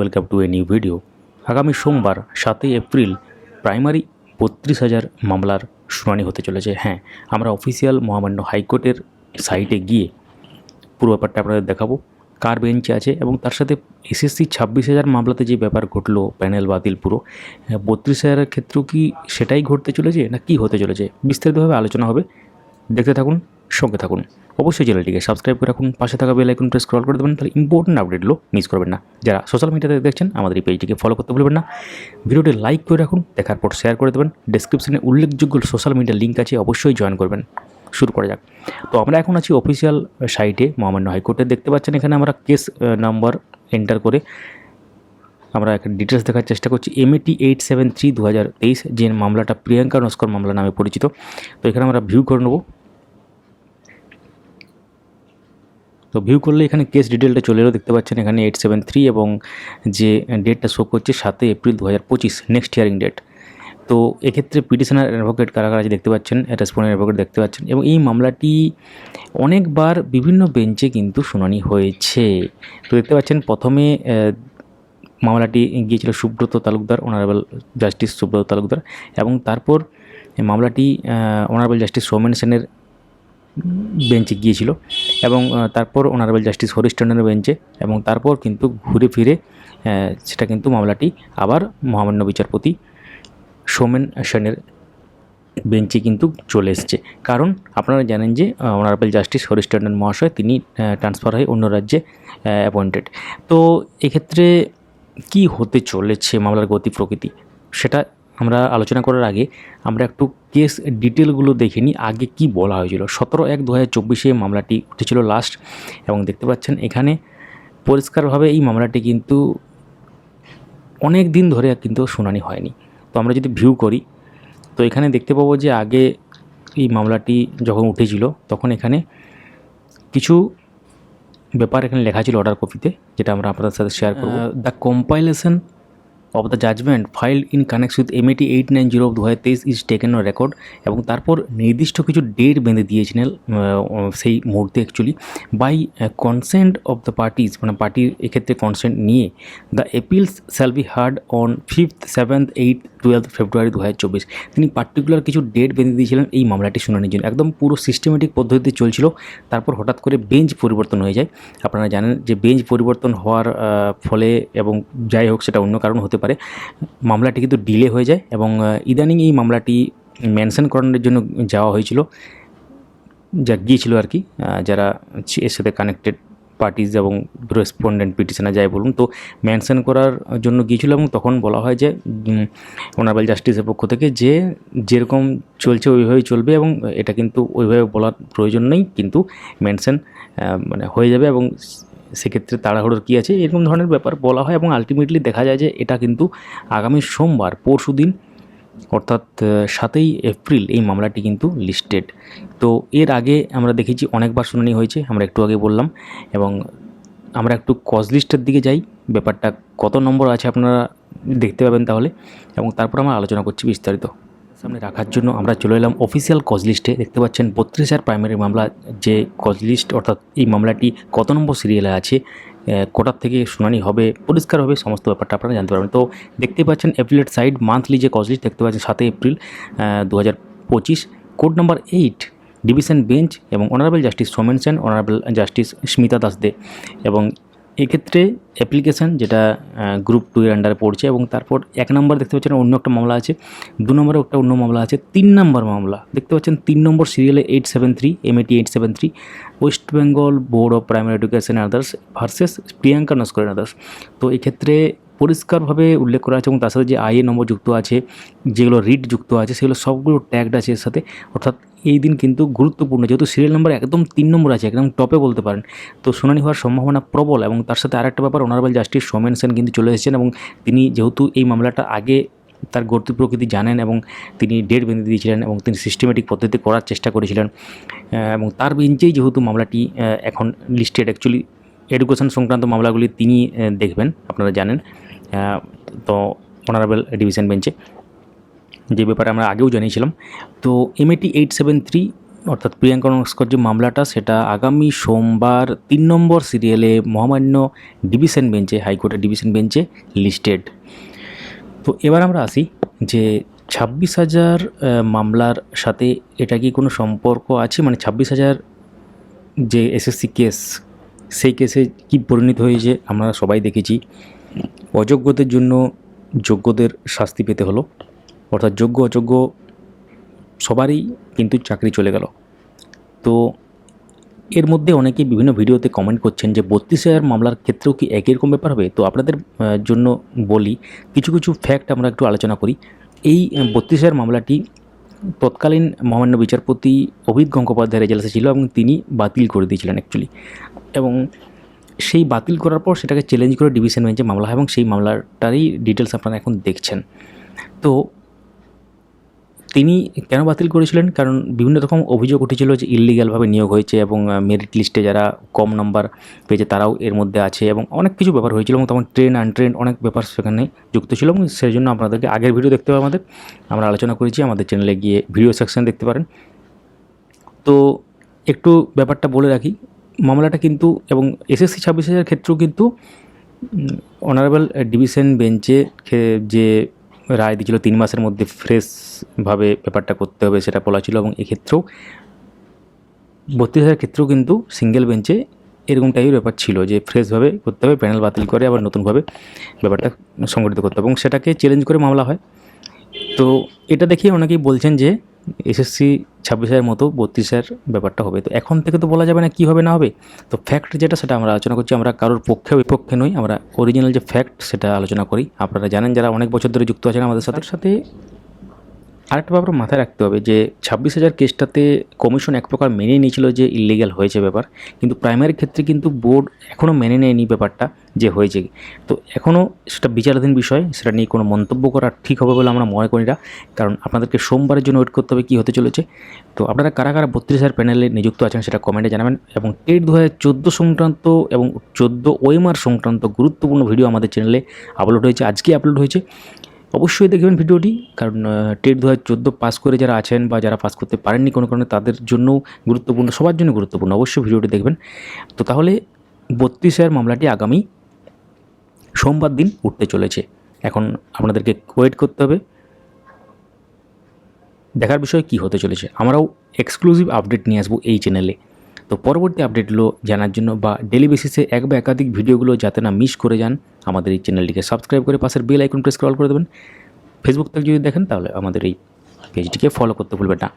Welcome to a new video আগামী সোমবার সাতই এপ্রিল প্রাইমারি বত্রিশ হাজার মামলার শুনানি হতে চলেছে। হ্যাঁ আমরা অফিসিয়াল মহামান্য হাইকোর্টের সাইটে গিয়ে পুরো ব্যাপারটা আপনাদের দেখাবো। কার বেঞ্চে আছে এবং তার সাথে এসএসসি ছাব্বিশ হাজার মামলাতে যে ব্যাপার ঘটলো প্যানেল বাতিল পুরো, বত্রিশ হাজারের ক্ষেত্রেও কি সেটাই ঘটতে চলেছে না কি হতে চলেছে? বিস্তারিতভাবে আলোচনা হবে। দেখতে থাকুন। সঙ্গে থাকুন। অবশ্যই চ্যানেলটিকে সাবস্ক্রাইব করে রাখুন, পাশে থাকা বেল আইকনটা স্ক্রল করে দেবেন, তাহলে ইম্পর্টেন্ট আপডেটগুলো মিস করবেন না। যারা সোশ্যাল মিডিয়াতে দেখছেন, আমাদের এই পেজটিকে ফলো করতে ভুলবেন না। ভিডিওটি লাইক করে রাখুন, দেখার পর শেয়ার করে দেবেন। ডেসক্রিপশনে উল্লেখযোগ্য সোশ্যাল মিডিয়ার লিঙ্ক আছে, অবশ্যই জয়েন করবেন। শুরু করা যাক। তো আমরা এখন আছি অফিসিয়াল সাইটে মহামান্য হাইকোর্টে। দেখতে পাচ্ছেন এখানে আমরা কেস নাম্বার এন্টার করে আমরা একটা ডিটেলস দেখার চেষ্টা করছি। এমএটি এইট সেভেন থ্রি দু হাজার তেইশ যে মামলাটা প্রিয়াঙ্কা নস্কর মামলা নামে পরিচিত। তো এখানে আমরা ভিউ করে নেব। তো ভিউ করলে এখানে কেস ডিটেলটা চলে এলো, দেখতে পাচ্ছেন এখানে এইট সেভেন থ্রি এবং যে ডেটটা শো করছে সাতই এপ্রিল দু হাজার পঁচিশ নেক্সট হিয়ারিং ডেট তো এক্ষেত্রে পিটিশনার অ্যাডভোকেট কারা কারা দেখতে পাচ্ছেন? রেসপন্ডেন্ট অ্যাডভোকেট দেখতে পাচ্ছেন এবং এই মামলাটি অনেকবার বিভিন্ন বেঞ্চে কিন্তু শুনানি হয়েছে। তো দেখতে পাচ্ছেন প্রথমে মামলাটি গিয়েছিল সুব্রত তালুকদার অনারেবল জাস্টিস সুব্রত তালুকদার এবং তারপর মামলাটি অনারেবল জাস্টিস সৌমেন সেনের বেঞ্চে গিয়েছিল এবং তারপর অনারেবল জাস্টিস হরিশ বেঞ্চে এবং তারপর কিন্তু ঘুরে ফিরে সেটা কিন্তু মামলাটি আবার মহামান্য বিচারপতি সোমেন সেনের বেঞ্চে কিন্তু চলে এসেছে। কারণ আপনারা জানেন যে অনারেবল জাস্টিস হরিশ টন্ডন মহাশয় তিনি ট্রান্সফার হয়ে অন্য রাজ্যে অ্যাপয়েন্টেড তো এক্ষেত্রে কি হতে চলেছে মামলার গতি প্রকৃতি, সেটা আমরা আলোচনা করার আগে আমরা একটু কেস ডিটেলগুলো দেখে নিই। আগে কি বলা হয়েছিল? সতেরো এক দু হাজার চব্বিশে মামলাটি উঠেছিল লাস্ট এবং দেখতে পাচ্ছেন এখানে পরিষ্কারভাবে এই মামলাটি কিন্তু অনেক দিন ধরে কিন্তু শুনানি হয়নি। তো আমরা যদি ভিউ করি, তো এখানে দেখতে পাবো যে আগে এই মামলাটি যখন উঠেছিল, তখন এখানে কিছু ব্যাপার এখানে লেখা ছিল অর্ডার কপিতে যেটা আমরা আপনাদের সাথে শেয়ার করব। The compilation of the judgement filed in connect with MAT eight nine zero দু হাজার তেইশ ইজ টেকেন রেকর্ড এবং তারপর নির্দিষ্ট কিছু ডেট বেঁধে দিয়েছিলেন সেই মুহূর্তে actually by consent of the parties মানে পার্টির এক্ষেত্রে কনসেন্ট নিয়ে the appeals shall be heard on fifth seventh eight twelve February দু তিনি পার্টিকুলার কিছু ডেট বেঁধে দিয়েছিলেন এই মামলাটি শুনানির জন্য। একদম পুরো সিস্টেমেটিক পদ্ধতিতে চলছিল, তারপর হঠাৎ করে বেঞ্চ পরিবর্তন হয়ে যায়। আপনারা জানেন যে বেঞ্চ পরিবর্তন হওয়ার ফলে এবং যাই হোক সেটা অন্য কারণ হতে পারে, মামলাটি কিন্তু ডিলে হয়ে যায় এবং ইদানিং এই মামলাটি মেনশন করানোর জন্য যাওয়া হয়েছিল, যা গিয়েছিল আর কি যারা এর সাথে কানেক্টেড পার্টিজ এবং রেসপন্ডেন্ট পিটিশনার যায় বলুন, তো মেনশন করার জন্য গিয়েছিল এবং তখন বলা হয় যে অনারেবল জাস্টিসের পক্ষ থেকে যে যেরকম চলছে ওইভাবেই চলবে এবং এটা কিন্তু ওইভাবে বলার প্রয়োজন নেই, কিন্তু মেনশন মানে হয়ে যাবে এবং সেক্ষেত্রে তাড়াহুড়োর কী আছে, এরকম ধরনের ব্যাপার বলা হয় এবং আলটিমেটলি দেখা যায় যে এটা কিন্তু আগামী সোমবার পরশু দিন অর্থাৎ সাতই এপ্রিল এই মামলাটি কিন্তু লিস্টেড। তো এর আগে আমরা দেখেছি অনেকবার শুনানি হয়েছে, আমরা একটু আগে বললাম, এবং আমরা একটু কজ লিস্টের দিকে যাই। ব্যাপারটা কত নম্বর আছে আপনারা দেখতে পাবেন তাহলে, এবং তারপর আমরা আলোচনা করছি বিস্তারিত। সামনে রাখার জন্য আমরা চলে এলাম অফিসিয়াল কজ লিস্টে দেখতে পাচ্ছেন বত্রিশ হাজার প্রাইমারি মামলা, যে কজ লিস্ট অর্থাৎ এই মামলাটি কত নম্বর সিরিয়ালে আছে কোটার থেকে শুনানি হবে, পরিষ্কার হবে, সমস্ত ব্যাপারটা আপনারা জানতে পারবেন। তো দেখতে পাচ্ছেন অ্যাপিলেট সাইড মান্থলি যে কজ লিস্ট দেখতে পাচ্ছেন সাতই এপ্রিল দু হাজার পঁচিশ code number eight division bench এবং honourable justice Somen Sen honourable justice Smita Das De এবং এক্ষেত্রে অ্যাপ্লিকেশান যেটা গ্রুপ টু এর আন্ডারে পড়ছে এবং তারপর এক নম্বর দেখতে পাচ্ছেন অন্য একটা মামলা আছে, দু নম্বরে একটা অন্য মামলা আছে, তিন নম্বর মামলা। দেখতে পাচ্ছেন তিন নম্বর সিরিয়ালে eight seven three MAT eight seven three West Bengal board of primary education others versus Priyanka Naskar others তো এক্ষেত্রে পরিষ্কারভাবে উল্লেখ করা আছে এবং তার সাথে যে আইএ নম্বর যুক্ত আছে, যেগুলো রিড যুক্ত আছে, সেগুলো সবগুলো ট্যাগড আছে এর সাথে। অর্থাৎ এই দিন কিন্তু গুরুত্বপূর্ণ, যেহেতু সিরিয়াল নাম্বার একদম তিন নম্বর আছে, একদম টপে বলতে পারেন। তো শুনানি হওয়ার সম্ভাবনা প্রবল এবং তার সাথে আরেকটা ব্যাপার অনারেবল জাস্টিস সোমেন সেন কিন্তু চলে এসেছেন এবং তিনি যেহেতু এই মামলাটা আগে তার গতি প্রকৃতি জানেন এবং তিনি ডেট বেঁধে দিয়েছিলেন এবং তিনি সিস্টেমেটিক পদ্ধতিতে করার চেষ্টা করেছিলেন এবং তার বেঞ্চেই যেহেতু মামলাটি এখন লিস্টেড অ্যাকচুয়ালি এডুকেশন সংক্রান্ত মামলাগুলি তিনি দেখবেন, আপনারা জানেন। তো অনারেবল ডিভিশন বেঞ্চে যে ব্যাপারে আমরা আগেও জানিয়েছিলাম। তো এমএটি এইট সেভেন থ্রি অর্থাৎ প্রিয়াঙ্কা নস্কর যে মামলাটা, সেটা আগামী সোমবার তিন নম্বর সিরিয়ালে মহামান্য ডিভিশন বেঞ্চে, হাইকোর্টের ডিভিশন বেঞ্চে লিস্টেড। তো এবার আমরা আসি যে ছাব্বিশ হাজার মামলার সাথে এটা কি কোনো সম্পর্ক আছে? মানে ছাব্বিশ হাজার যে এসএসসি কেস সেই কেসে কি পরিণত হয়েছে? আমরা সবাই দেখেছি। অযোগ্যদের জন্য যোগ্যদের শাস্তি পেতে হলো। অর্থাৎ যোগ্য, অযোগ্য সবারই কিন্তু চাকরি চলে গেল। তো এর মধ্যে অনেকেই বিভিন্ন ভিডিওতে কমেন্ট করছেন যে, বত্রিশ হাজার মামলার ক্ষেত্রেও কি একই রকম ব্যাপার হবে? তো আপনাদের জন্য বলি, কিছু কিছু ফ্যাক্ট আমরা একটু আলোচনা করি। এই বত্রিশ হাজার মামলাটি তৎকালীন মহামান্য বিচারপতি অভিত গঙ্গোপাধ্যায়ের এজেন্সি ছিল এবং তিনি বাতিল করে দিয়েছিলেন অ্যাকচুয়ালি এবং সেই বাতিল করার পর সেটাকে চ্যালেঞ্জ করে ডিভিশন বেঞ্চে মামলা হয় এবং সেই মামলাটারই ডিটেলস আপনারা এখন দেখছেন। তো তিনি কেন বাতিল করেছিলেন? কারণ বিভিন্ন রকম অভিযোগ উঠেছিল যে ইলিগালভাবে নিয়োগ হয়েছে এবং মেরিট লিস্টে যারা কম নাম্বার পেয়েছে তারাও এর মধ্যে আছে এবং অনেক কিছু ব্যাপার হয়েছিল এবং তখন ট্রেন আনট্রেন অনেক ব্যাপার সেখানে যুক্ত ছিল এবং সেই জন্য আপনাদেরকে আগের ভিডিও দেখতে হবে আমাদের। আমরা আলোচনা করেছি, আমাদের চ্যানেলে গিয়ে ভিডিও সেকশন দেখতে পারেন। তো একটু ব্যাপারটা বলে রাখি, মামলাটা কিন্তু এবং এসএসসি ছাব্বিশ হাজার ক্ষেত্রেও কিন্তু অনারেবল ডিভিশন বেঞ্চে যে রায় দিয়েছিল, তিন মাসের মধ্যে ফ্রেশভাবে ব্যাপারটা করতে হবে সেটা বলা ছিল এবং এক্ষেত্রেও বত্রিশ হাজার ক্ষেত্রেও কিন্তু সিঙ্গেল বেঞ্চে এরকম টাইপের ব্যাপার ছিল যে ফ্রেশভাবে করতে হবে প্যানেল বাতিল করে আবার নতুনভাবে ব্যাপারটা সংগঠিত করতে হবে এবং সেটাকে চ্যালেঞ্জ করে মামলা হয়। তো এটা দেখিয়ে অনেকেই বলছেন যে এসএসসি ছাব্বিশ হাজার মতো বত্রিশ হাজার ব্যাপারটা হবে। তো এখন থেকে তো বলা যাবে না কী হবে না হবে। তো ফ্যাক্ট যেটা সেটা আমরা আলোচনা করছি, আমরা কারোর পক্ষে বিপক্ষে নই, আমরা অরিজিনাল যে ফ্যাক্ট সেটা আলোচনা করি। আপনারা জানেন যারা অনেক বছর ধরে যুক্ত আছেন আমাদের সাথে। সাথে আরেকটা ব্যাপার মাথায় রাখতে হবে যে ছাব্বিশ হাজার কেসটাতে কমিশন এক প্রকার মেনে নিয়েছিল যে ইলিগ্যাল হয়েছে ব্যাপার, কিন্তু প্রাইমারি ক্ষেত্রে কিন্তু বোর্ড এখনও মেনে নেয়নি ব্যাপারটা যে হয়েছে। তো এখনও সেটা বিচারাধীন বিষয়, সেটা নিয়ে কোনো মন্তব্য করা ঠিক হবে বলে আমরা মনে করি না, কারণ আপনাদেরকে সোমবারের জন্য ওয়েট করতে হবে কী হতে চলেছে। তো আপনারা কারা কারা বত্রিশ হাজার প্যানেলে নিযুক্ত আছেন সেটা কমেন্টে জানাবেন, এবং টেট দু হাজার চোদ্দ সংক্রান্ত এবং চোদ্দ ওয়েমার সংক্রান্ত গুরুত্বপূর্ণ ভিডিও আমাদের চ্যানেলে আপলোড হয়েছে আজকে আপলোড হয়েছে। অবশ্যই দেখবেন ভিডিওটি, কারণ টেট দু হাজার চোদ্দ পাস করে যারা আছেন বা যারা পাস করতে পারেননি কোনো কারণে তাদের জন্য গুরুত্বপূর্ণ, সবার জন্য গুরুত্বপূর্ণ। অবশ্যই ভিডিওটি দেখবেন। তো তাহলে বত্রিশ হাজার মামলাটি আগামী সোমবার দিন উঠতে চলেছে। এখন আপনাদেরকে ওয়েট করতে হবে। দেখার বিষয় কী হতে চলেছে? আমরাও এক্সক্লুসিভ আপডেট নিয়ে আসব এই চ্যানেলে তো পরবর্তী আপডেটগুলো জানার জন্য বা ডেলি বেসিসে এক বা একাধিক ভিডিওগুলো যাতে না মিস করে যান, আমাদের এই চ্যানেলটিকে সাবস্ক্রাইব করে পাশের বেল আইকন প্রেস কল করে দেবেন। ফেসবুক থেকে যদি দেখেন, তাহলে আমাদের এই পেজটিকে ফলো করতে ভুলবেন না।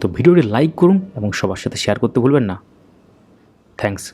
তো ভিডিওটি লাইক করুন এবং সবার সাথে শেয়ার করতে ভুলবেন না। থ্যাঙ্কস